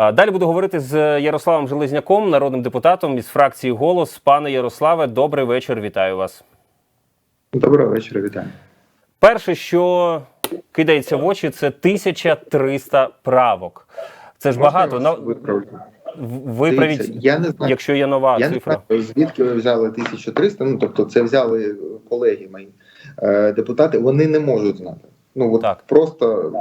Далі буду говорити з Ярославом Железняком, народним депутатом із фракції Голос. Пане Ярославе, добрий вечір. Вітаю вас. Доброго вечора, вітаю. Перше, що кидається в очі, це 1300 правок. Це ж Можна багато. На-? Виправіть, я не знаю, якщо є нова я не цифра. знаю, звідки ви взяли 1300, ну тобто це взяли колеги мої е, депутати, вони не можуть знати. Ну от Так. просто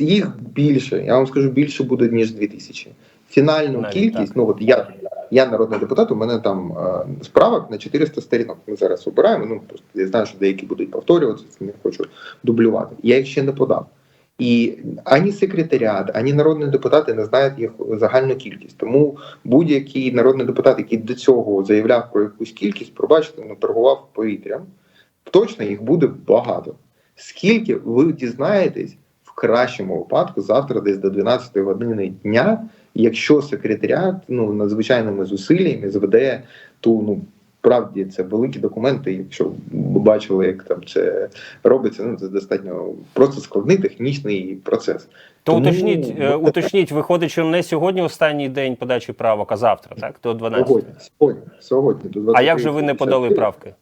їх більше, я вам скажу, більше буде, ніж 2000. Фінальну Навіть кількість, так. ну от я, я народний депутат, у мене там е, справок на 400 сторінок. Ми зараз обираємо. Ну просто я знаю, що деякі будуть повторюватися, не хочу дублювати. Я їх ще не подав. І ані секретаріат, ані народні депутати не знають їх загальну кількість. Тому будь-який народний депутат, який до цього заявляв про якусь кількість, пробачте, ну торгував повітрям. Точно їх буде багато. Скільки ви дізнаєтесь кращому випадку завтра, десь до 12 години дня, якщо секретаріат ну надзвичайними зусиллями зведе ту ну. Справді це великі документи. Якщо ви бачили, як там це робиться, ну це достатньо просто складний технічний процес. То Тому- уточніть, е, уточніть, виходить, що не сьогодні останній день подачі правок, а завтра, так? До 12. Сьогодні, сьогодні, сьогодні до А як же ви не подали правки?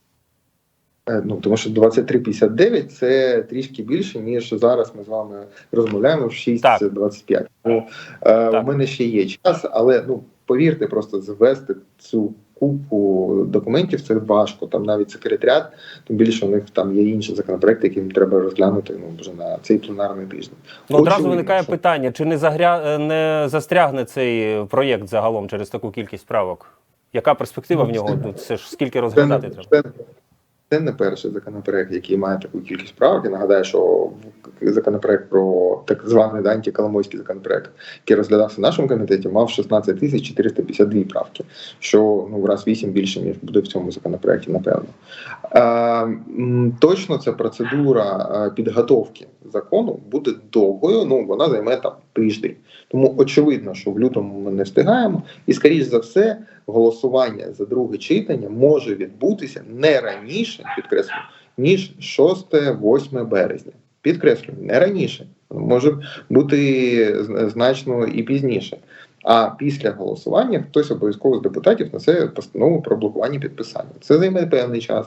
Е, Ну тому що 23.59 це трішки більше, ніж зараз ми з вами розмовляємо в 6.25. Тому е, Так. у мене ще є час, але ну повірте, просто звести цю купу документів це важко. Там навіть секретаріат, тим більше у них там є інші законопроекти, які їм треба розглянути ну вже на цей пленарний тиждень. Ну, одразу виникає що- питання: чи не загря... не застрягне цей проєкт загалом через таку кількість правок? Яка перспектива в Ну, нього? це- Ну, Це ж скільки розглядати треба? Це, не перший законопроект, який має таку кількість правок. Я нагадаю, що законопроект про так званий антиколомойський законопроект, який розглядався в нашому комітеті, мав 16 тисяч 452 правки, що ну в раз 8 більше ніж буде в цьому законопроекті, напевно. Е, точно ця процедура е, підготовки закону буде довгою. Ну вона займе там тиждень. Тому очевидно, що в лютому ми не встигаємо, і скоріш за все, голосування за друге читання може відбутися не раніше, підкреслюю, ніж 6-8 березня. Підкреслюю, не раніше. Може бути значно і пізніше. А після голосування хтось обов'язково з депутатів несе постанову про блокування підписання. Це займе певний час.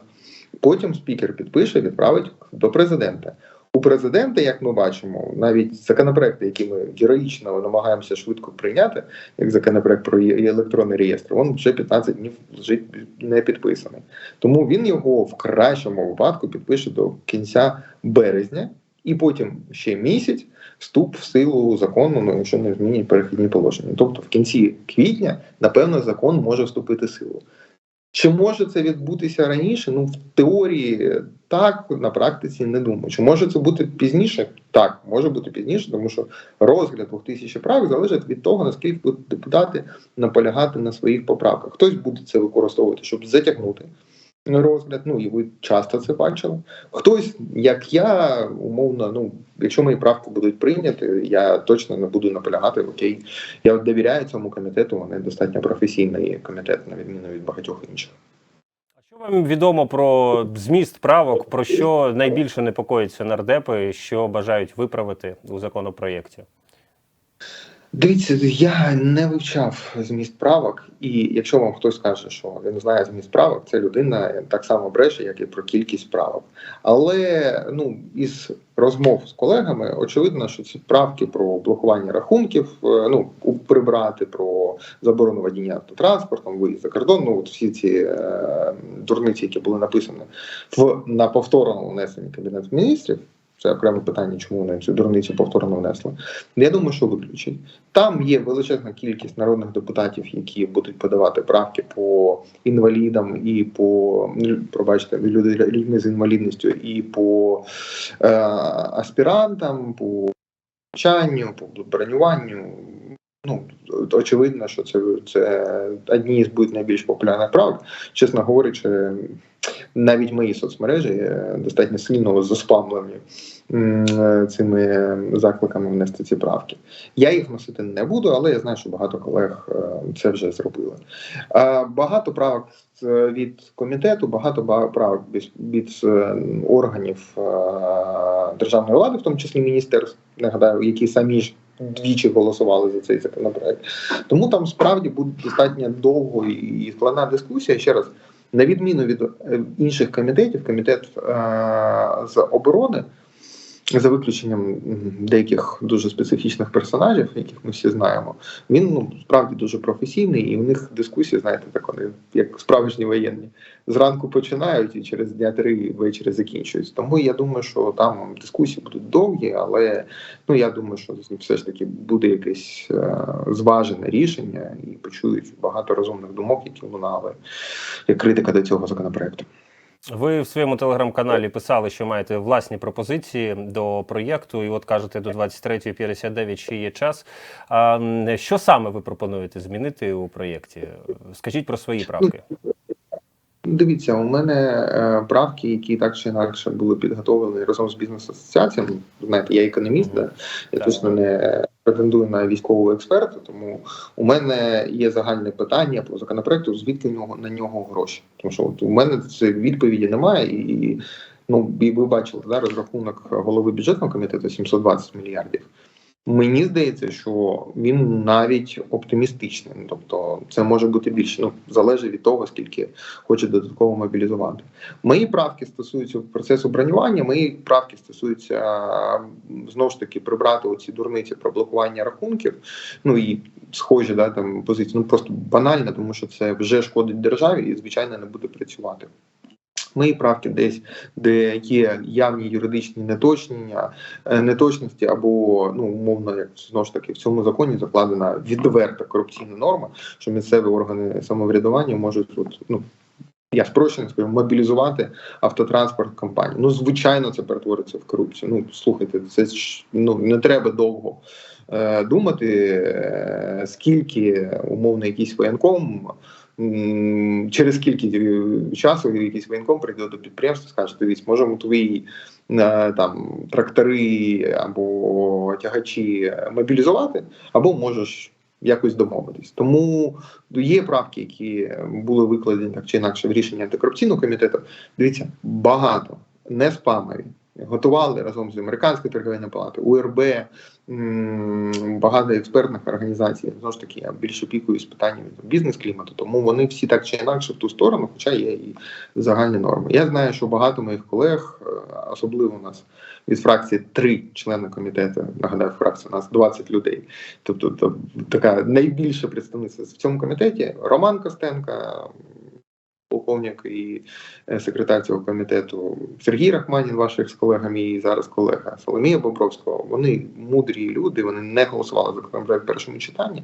Потім спікер підпише, відправить до президента. У президента, як ми бачимо, навіть законопроекти, які ми героїчно намагаємося швидко прийняти, як законопроект про електронний реєстр, він вже 15 днів лежить не підписаний. Тому він його в кращому випадку підпише до кінця березня, і потім ще місяць вступ в силу закону, ну якщо не змінять перехідні положення. Тобто в кінці квітня, напевно, закон може вступити в силу. Чи може це відбутися раніше? Ну, в теорії так, на практиці не думаю. Чи може це бути пізніше? Так, може бути пізніше, тому що розгляд 2000 правок залежить від того, наскільки будуть депутати наполягати на своїх поправках. Хтось буде це використовувати, щоб затягнути розгляд. Ну і ви часто це бачили. Хтось, як я, умовно, ну якщо мої правки будуть прийняті, я точно не буду наполягати. Окей, я довіряю цьому комітету. Вони достатньо професійний комітет, на відміну від багатьох інших. А що вам відомо про зміст правок, про що найбільше непокоїться нардепи, що бажають виправити у законопроєкті? Дивіться, я не вивчав зміст правок, і якщо вам хтось каже, що він знає зміст правок, це людина так само бреше, як і про кількість правок. Але ну із розмов з колегами очевидно, що ці правки про блокування рахунків, е, ну прибрати про заборону водіння автотранспортом, виїзд за кордон, ну от всі ці е, дурниці, які були написані в на повторному внесенні кабінету міністрів. Це окреме питання, чому вони цю дурницю повторно внесли. Я думаю, що виключить. Там є величезна кількість народних депутатів, які будуть подавати правки по інвалідам і по ну, пробачте людьми з інвалідністю, і по е, аспірантам, по навчанню, по бронюванню. Ну очевидно, що це, це одні з будуть найбільш популярних правок. Чесно говорячи, навіть мої соцмережі достатньо сильно заспамлені цими закликами внести ці правки. Я їх носити не буду, але я знаю, що багато колег е, це вже зробили. Багато правок від комітету, багато ба- правок від, е, органів е, державної влади, в тому числі міністерств, нагадаю, які самі ж двічі голосували за цей законопроект. Тому там справді буде достатньо довго і складна дискусія. Ще раз, на відміну від е, інших комітетів, комітет е, з оборони. За виключенням деяких дуже специфічних персонажів, яких ми всі знаємо, він ну справді дуже професійний, і в них дискусії, знаєте, так вони як справжні воєнні. Зранку починають і через дня три ввечері закінчуються. Тому я думаю, що там дискусії будуть довгі, але ну я думаю, що все ж таки буде якесь е, зважене рішення і почують багато розумних думок, які лунали як критика до цього законопроекту. Ви в своєму телеграм-каналі писали, що маєте власні пропозиції до проєкту, і от кажете, до 23.59 ще є час. А що саме ви пропонуєте змінити у проєкті? Скажіть про свої правки. Дивіться, у мене е, правки, які так чи інакше були підготовлені разом з бізнес-асоціаціями. Знаєте, я економіст, да? я Так. точно не претендую на військового експерта, тому у мене є загальне питання по законопроекту, звідки нього на нього гроші. Тому що от у мене це відповіді немає, і ну і ви бачили да, розрахунок голови бюджетного комітету 720 мільярдів. Мені здається, що він навіть оптимістичний. Ну, Тобто, це може бути більше. Ну залежить від того, скільки хоче додатково мобілізувати. Мої правки стосуються процесу бронювання. Мої правки стосуються знову ж таки прибрати оці дурниці про блокування рахунків. Ну і схожі да там позиції. Ну просто банально, тому що це вже шкодить державі і звичайно не буде працювати. Мої правки десь, де є явні юридичні неточнення, е, неточності, або ну умовно, як знову ж таки в цьому законі закладена відверта корупційна норма, що місцеві органи самоврядування можуть тут ну. Я спрощено скажу, мобілізувати автотранспорт компанії. Ну, звичайно, це перетвориться в корупцію. Ну, слухайте, це ж ну не треба довго е, думати, е, скільки умовно якийсь воєнком через скільки е, часу якийсь воєнком прийде до підприємства, скаже, дивіться, можемо твої е, там трактори або тягачі мобілізувати, або можеш якось домовитись. Тому є правки, які були викладені так чи інакше в рішенні антикорупційного комітету. Дивіться, багато не спамові. Готували разом з американською торговельною палатою, УРБ, багато експертних організацій. Знову ж таки, я більше пікуюсь питаннями бізнес-клімату, тому вони всі так чи інакше в ту сторону, хоча є і загальні норми. Я знаю, що багато моїх колег, е, особливо у нас від фракції три члени комітету. Нагадаю, фракція у нас 20 людей. Тобто, то, така найбільша представниця в цьому комітеті Роман Костенка. Полковник і е, секретар цього комітету Сергій Рахманін, ваш екс-колега, мій зараз колега Соломія Бобровського. Вони мудрі люди, вони не голосували за законопроект в першому читанні,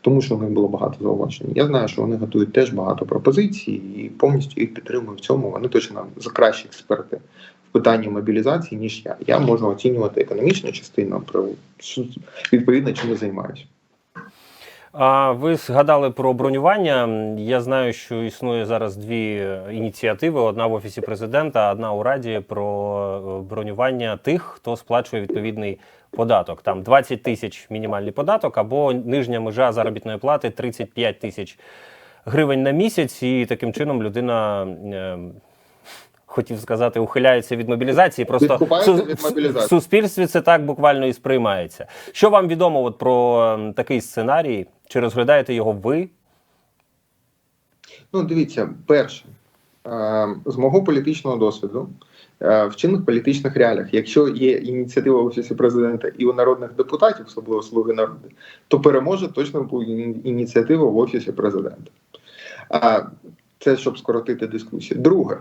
тому що у них було багато зауважень. Я знаю, що вони готують теж багато пропозицій і повністю їх підтримую в цьому. Вони точно за кращі експерти в питанні мобілізації, ніж я. Я можу оцінювати економічну частину про відповідно чим я займаюся. А ви згадали про бронювання. Я знаю, що існує зараз дві ініціативи: одна в офісі президента, одна у раді про е, бронювання тих, хто сплачує відповідний податок. Там 20 тисяч мінімальний податок або нижня межа заробітної плати 35 тисяч гривень на місяць, і таким чином людина. е, Хотів сказати, ухиляється від мобілізації. Просто су- від мобілізації. в суспільстві це так буквально і сприймається. Що вам відомо от про такий сценарій? Чи розглядаєте його ви? Ну, дивіться, перше, е, з мого політичного досвіду, е, в чинних політичних реаліях, якщо є ініціатива в офісі президента і у народних депутатів, особливо слуги народу, то переможе точно ініціатива в офісі президента. Це щоб скоротити дискусію. Друге,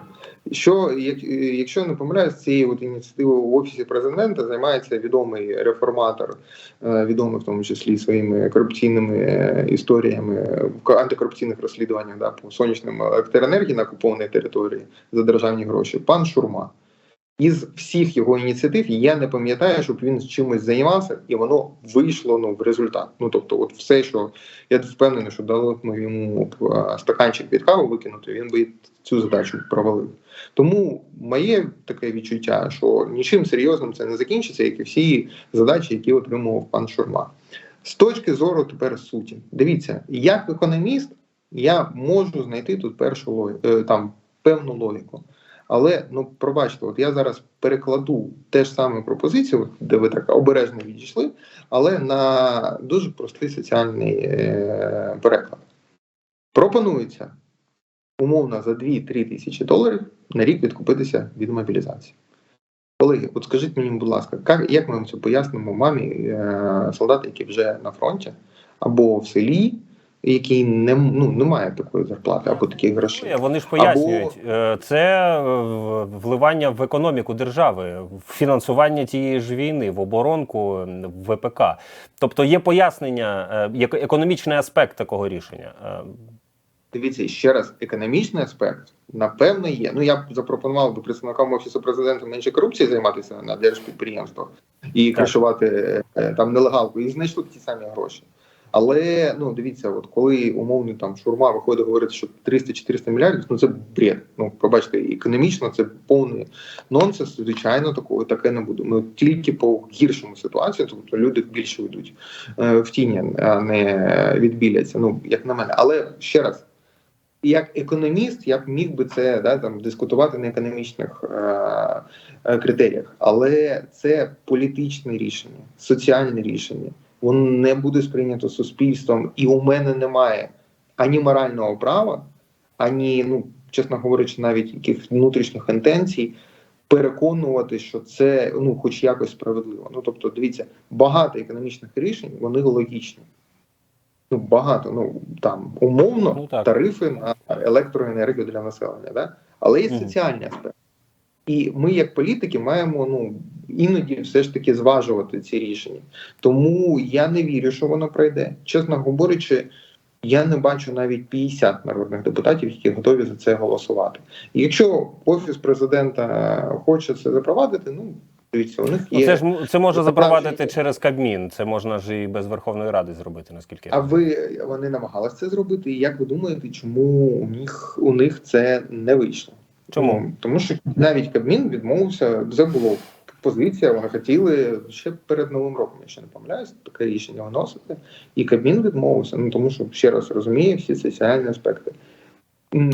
що як- якщо не помиляюсь, цією от ініціативою в офісі президента займається відомий реформатор, е, відомий в тому числі своїми корупційними е, історіями в антикорупційних розслідуваннях да, по сонячним електроенергії на окупованій території за державні гроші. Пан Шурма. Із всіх його ініціатив я не пам'ятаю, щоб він чимось займався, і воно вийшло ну, в результат. Ну тобто, от все, що я впевнений, що дали б йому стаканчик від кави викинути, він би цю задачу провалив. Тому моє таке відчуття, що нічим серйозним це не закінчиться, як і всі задачі, які отримував пан Шурма. З точки зору тепер суті, дивіться, як економіст, я можу знайти тут першу логіку, там певну логіку. Але ну пробачте, от я зараз перекладу те ж саме пропозицію, де ви так обережно відійшли, але на дуже простий соціальний е, переклад. Пропонується умовно за 2-3 тисячі доларів на рік відкупитися від мобілізації. Колеги, от скажіть мені, будь ласка, як, як ми це пояснимо мамі е, солдата, який вже на фронті, або в селі, який не, ну, не має такої зарплати, або таких грошей? Ні, Вони ж пояснюють, е, це е, вливання в економіку держави, в фінансування тієї ж війни, в оборонку, в ВПК. Тобто є пояснення, е, як економічний аспект такого рішення. Дивіться, ще раз, економічний аспект, напевно, є. Ну, я б запропонував би представникам Офісу президента менше корупції займатися на держпідприємствах і кришувати там нелегалку, і знайшли б ті самі гроші. Але ну дивіться, от коли умовний там шурма виходить говорити, що 300-400 мільярдів, ну це бред. Ну побачите, економічно це повний нонсенс. Звичайно, такого таке не буде. Ну тільки по гіршому ситуації, тобто люди більше йдуть е, в тіні, а не відбіляться. Ну як на мене, але ще раз. Як економіст, я б міг би це да, там, дискутувати на економічних е, е, критеріях, але це політичне рішення, соціальне рішення. Воно не буде сприйнято суспільством, і у мене немає ані морального права, ані, ну чесно говорячи, навіть яких внутрішніх інтенцій переконувати, що це ну, хоч якось справедливо. Ну тобто, дивіться, багато економічних рішень вони логічні. Ну, багато, ну там умовно Ну, тарифи на електроенергію для населення, да? але є Мгм. соціальний аспект. І ми, як політики, маємо ну іноді все ж таки зважувати ці рішення. Тому я не вірю, що воно пройде. Чесно говорячи, я не бачу навіть 50 народних депутатів, які готові за це голосувати. І якщо офіс президента хоче це запровадити, ну дивіться, у них Ну, є. це ж це можна Це запровадити через Кабмін. Це можна ж і без Верховної Ради зробити, наскільки А ви вони намагалися це зробити? І як ви думаєте, чому у них у них це не вийшло? Чому? Тому що навіть Кабмін відмовився, це було позиція. Вони хотіли ще перед новим роком, якщо не помиляюсь, таке рішення виносити. І Кабмін відмовився. Ну тому що ще раз розуміє всі соціальні аспекти.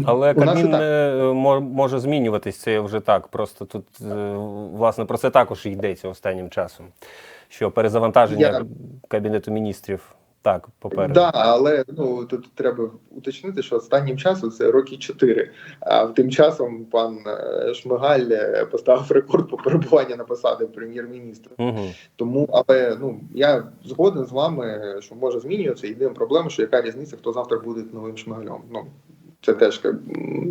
Але у Кабмін так. е, може змінюватись, це вже так. Просто тут, е, власне, про це також йдеться останнім часом. Що перезавантаження Я- Кабінету міністрів так, попереду. Да, але ну тут треба уточнити, що останнім часом це роки чотири. А тим часом пан е, Шмигаль е, поставив рекорд по перебуванню на посаді прем'єр-міністра. Угу. Тому, але ну я згоден з вами, що може змінюватися. Єдина проблема, що яка різниця, хто завтра буде новим шмигалем. Ну це теж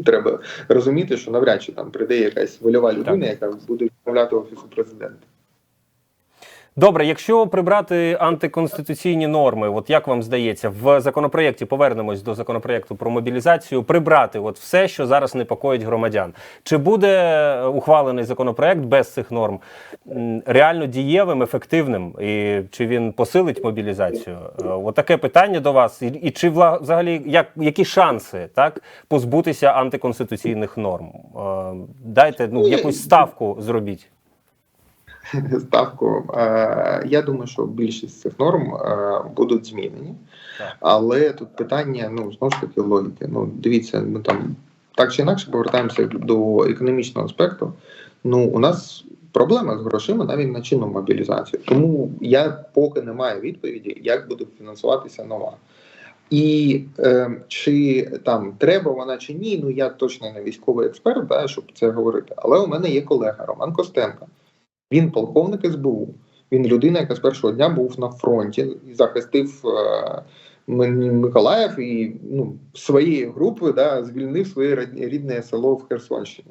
треба розуміти, що навряд чи там прийде якась вольова людина, яка буде відмовляти офісу президента. Добре, якщо прибрати антиконституційні норми, от як вам здається, в законопроєкті повернемось до законопроєкту про мобілізацію, прибрати от все, що зараз непокоїть громадян. Чи буде ухвалений законопроєкт без цих норм реально дієвим, ефективним, і чи він посилить мобілізацію? Е, От питання до вас. І, і чи взагалі як які шанси так позбутися антиконституційних норм? Е, Дайте ну Ну, якусь ставку зробіть. ставку. Е, Я думаю, що більшість цих норм е, будуть змінені. Але тут питання, ну знову ж таки, логіки. Ну, дивіться, ми там так чи інакше повертаємося до економічного аспекту. Ну, у нас проблема з грошима навіть на чинну мобілізацію. Тому я поки не маю відповіді, як буде фінансуватися нова. І е, чи там треба вона чи ні, ну я точно не військовий експерт, да, щоб це говорити. Але у мене є колега Роман Костенко. Він полковник СБУ. Він людина, яка з першого дня був на фронті і захистив е, Миколаїв і ну, своєю групою да, звільнив своє рідне село в Херсонщині.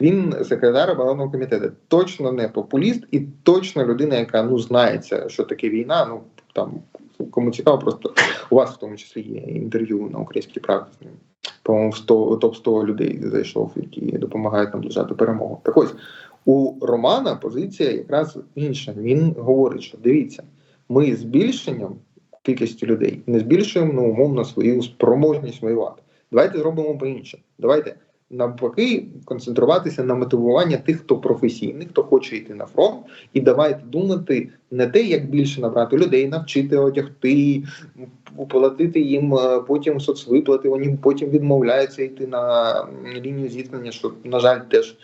Він секретар оборонного комітету. Точно не популіст і точно людина, яка ну знається, що таке війна. Ну там кому цікаво, просто у вас в тому числі є інтерв'ю на українській правді з ним. По-моєму, в 100, топ 100 людей зайшов, які допомагають наближати перемогу. Так ось у Романа позиція якраз інша. Він говорить, що дивіться, ми збільшенням кількості людей не збільшуємо ну, умовно свою спроможність воювати. Давайте зробимо по-іншому. Давайте навпаки концентруватися на мотивуванні тих, хто професійний, хто хоче йти на фронт, і давайте думати не те, як більше набрати людей, навчити одягти, оплатити їм е, потім соцвиплати. Вони потім відмовляються йти на лінію зіткнення, що на жаль теж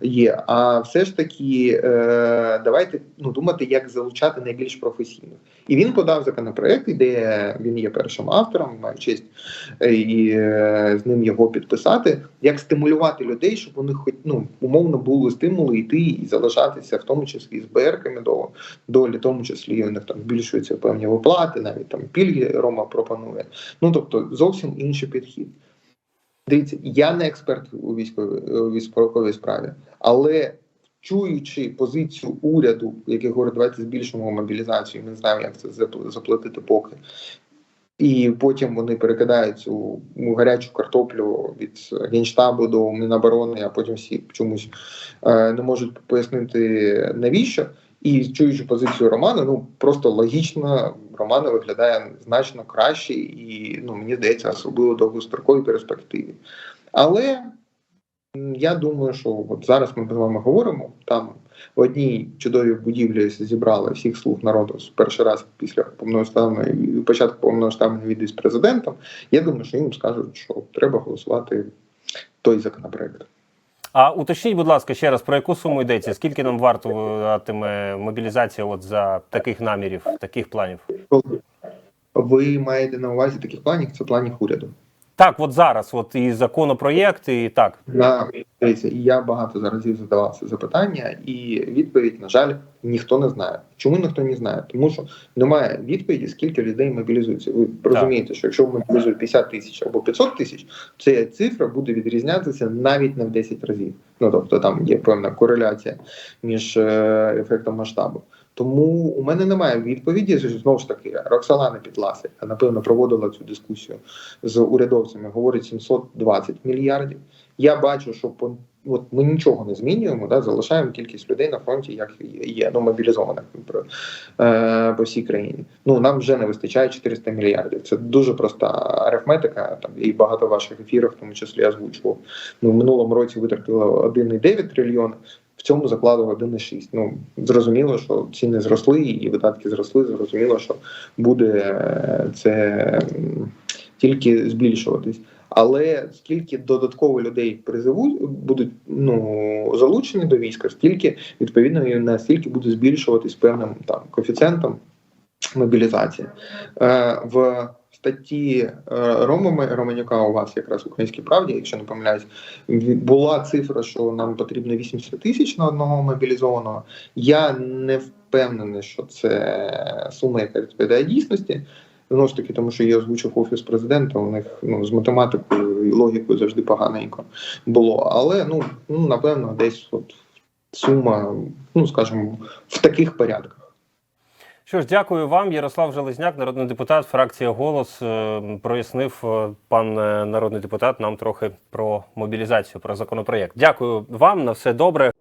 є. А все ж таки, е, давайте ну думати, як залучати найбільш професійних. І він подав законопроект, де він є першим автором, маю честь е, і з ним його підписати. Як стимулювати людей, щоб вони хоч ну умовно були стимули йти і залишатися, в тому числі з БРКами до долі, в тому числі у них там збільшуються певні виплати, навіть там пільги Рома пропонує. Ну тобто зовсім інший підхід. Дивіться, я не експерт у військовій військовій справі, але чуючи позицію уряду, який говорить, давайте збільшимо мобілізацію, ми знаємо, як це заплатити поки. І потім вони перекидають цю гарячу картоплю від генштабу до Міноборони, а потім всі чомусь е, не можуть пояснити навіщо. І чуючи позицію Романа, ну просто логічно Романа виглядає значно краще, і ну мені здається, особливо довгостроковій перспективі. Але я думаю, що от зараз ми з вами говоримо там. В одній чудовій будівлі зібрали всіх слуг народу перший раз після повномасштабної початку повномасштабної війни з президентом. Я думаю, що їм скажуть, що треба голосувати той законопроект. А уточніть, будь ласка, ще раз про яку суму йдеться? Скільки нам вартуватиме мобілізація от за таких намірів, таких планів? Ви маєте на увазі таких планів? Це планів уряду. Так, от зараз, от і законопроєкт, і так. На і я багато разів задавав це запитання, і відповідь, на жаль, ніхто не знає. Чому ніхто не знає? Тому що немає відповіді, скільки людей мобілізується. Ви розумієте, що якщо мобілізують 50 тисяч або 500 тисяч, ця цифра буде відрізнятися навіть на в 10 разів. Ну тобто там є певна кореляція між е, ефектом масштабу. Тому у мене немає відповіді. Знову ж таки, Роксолана Підласа, яка напевно проводила цю дискусію з урядовцями, говорить 720 мільярдів. Я бачу, що по от ми нічого не змінюємо, да, залишаємо кількість людей на фронті, як є, ну мобілізованих про, е, по всій країні. Ну нам вже не вистачає 400 мільярдів. Це дуже проста арифметика. Там і багато ваших ефірів, в тому числі я озвучував. Ми в минулому році витратили 1,9 трильйона. В цьому закладу 1,6. Ну зрозуміло, що ціни зросли і видатки зросли. Зрозуміло, що буде е, це тільки збільшуватись. Але скільки додатково людей призовуть, будуть ну залучені до війська, стільки відповідно і настільки буде збільшуватись певним там коефіцієнтом мобілізації. Е, в статті е, Романюка у вас якраз в українській правді, якщо не помиляюсь, була цифра, що нам потрібно 80 тисяч на одного мобілізованого. Я не впевнений, що це сума, яка відповідає дійсності. Знову ж таки, тому що я озвучив офіс президента, у них ну з математикою і логікою завжди поганенько було. Але ну, ну напевно, десь от сума, ну скажімо, в таких порядках. Що ж, дякую вам. Ярослав Железняк, народний депутат, фракція Голос. е, Прояснив е, пан е, народний депутат нам трохи про мобілізацію, про законопроєкт. Дякую вам на все добре.